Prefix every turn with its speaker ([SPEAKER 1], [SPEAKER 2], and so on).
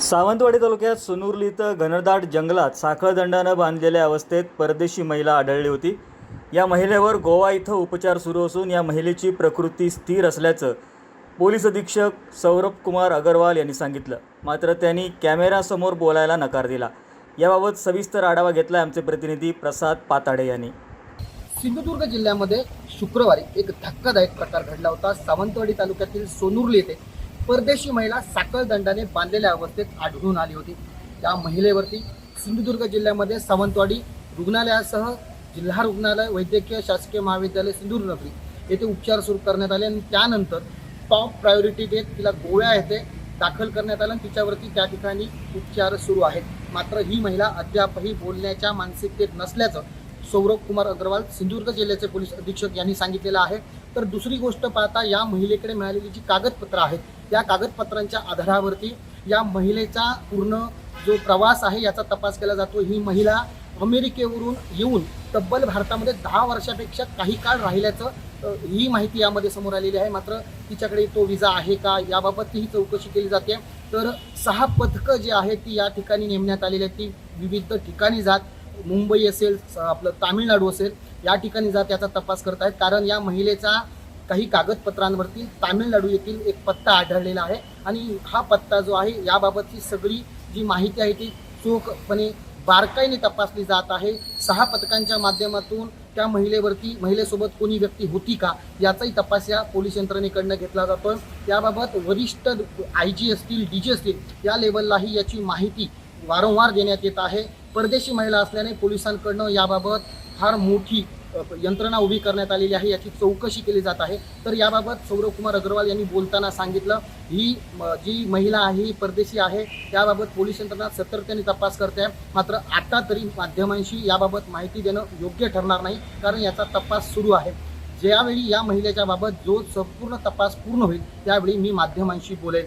[SPEAKER 1] सावंतवाडी तालुक्यात सोनुर्ली इथं घनदाट जंगलात साखळदंडानं बांधलेल्या अवस्थेत परदेशी महिला आढळली होती. या महिलेवर गोवा इथं उपचार सुरू असून या महिलेची प्रकृती स्थिर असल्याचं पोलीस अधीक्षक सौरभ कुमार अगरवाल यांनी सांगितलं. मात्र त्यांनी कॅमेऱ्यासमोर बोलायला नकार दिला. याबाबत सविस्तर आढावा घेतला आमचे प्रतिनिधी प्रसाद पाताडे यांनी.
[SPEAKER 2] सिंधुदुर्ग जिल्ह्यामध्ये शुक्रवारी एक धक्कादायक प्रकार घडला होता. सावंतवाडी तालुक्यातील सोनुर्ली येथे परदेशी महिला साखळ दंडाने बांधलेल्या अवस्थेत आढळून आली होती. त्या महिलेवरती सिंधुदुर्ग जिल्ह्यामध्ये सावंतवाडी रुग्णालयासह जिल्हा रुग्णालय वैद्यकीय शासकीय महाविद्यालय सिंधुदुर्गनगरी येथे उपचार सुरू करण्यात आले आणि त्यानंतर टॉप प्रायोरिटी देत तिला गोव्या येथे दाखल करण्यात आलं आणि तिच्यावरती त्या ठिकाणी उपचार सुरू आहेत. मात्र ही महिला अद्यापही बोलण्याच्या मानसिकतेत नसल्याचं सौरभ कुमार अग्रवाल सिंधुदुर्ग जिल्ह्याचे पोलीस अधीक्षक यांनी सांगितलेलं आहे. तर दुसरी गोष्ट पाहता या महिलेकडे मिळालेली जी कागदपत्रं आहेत त्या कागदपत्रांच्या आधारावरती या महिलेचा पूर्ण जो प्रवास आहे याचा तपास केला जातो. ही महिला अमेरिकेवरून येऊन तब्बल भारतामध्ये दहा वर्षापेक्षा काही काळ राहिल्याचं ही माहिती यामध्ये समोर आलेली आहे. मात्र तिच्याकडे तो विजा आहे का याबाबत ही चौकशी केली जाते. तर सहा पथकं जी आहेत ती या ठिकाणी नेमण्यात आलेली आहेत. ती विविध ठिकाणी जात मुंबई असेल स- आपलं तामिळनाडू असेल या ठिकाणी जात याचा तपास करत आहेत. कारण या महिलेचा काही कागदपत्रांवरती तामिळनाडू येथील एक पत्ता आढळलेला आहे. आणि हा पत्ता जो आहे याबाबतची सगळी जी माहिती आहे ती चोखपणे बारकाईने तपासली जात आहे. सहा पथकांच्या माध्यमातून त्या महिलेवरती महिलेसोबत कोणी व्यक्ती होती का याचाही तपास या पोलीस यंत्रणेकडनं घेतला जातो याबाबत वरिष्ठ आय जी असतील डी जी असतील या लेवललाही याची माहिती वारंवार देण्यात येत आहे. परदेशी महिला असल्याने पोलिसांकडनं याबाबत फार मोठी यंत्रणा उभी करण्यात आलेली आहे याची चौकशी केली जात आहे. तर याबाबत सौरभ कुमार अग्रवाल यांनी बोलताना सांगितलं ही म, जी महिला आहे ही परदेशी आहे त्याबाबत पोलीस यंत्रणा सतर्कतेने तपास करते. आहे मात्र आता तरी माध्यमांशी याबाबत माहिती देणं योग्य ठरणार नाही कारण याचा तपास सुरू आहे. ज्यावेळी या महिलेच्या बाबत जो संपूर्ण तपास पूर्ण होईल त्यावेळी मी माध्यमांशी बोलेल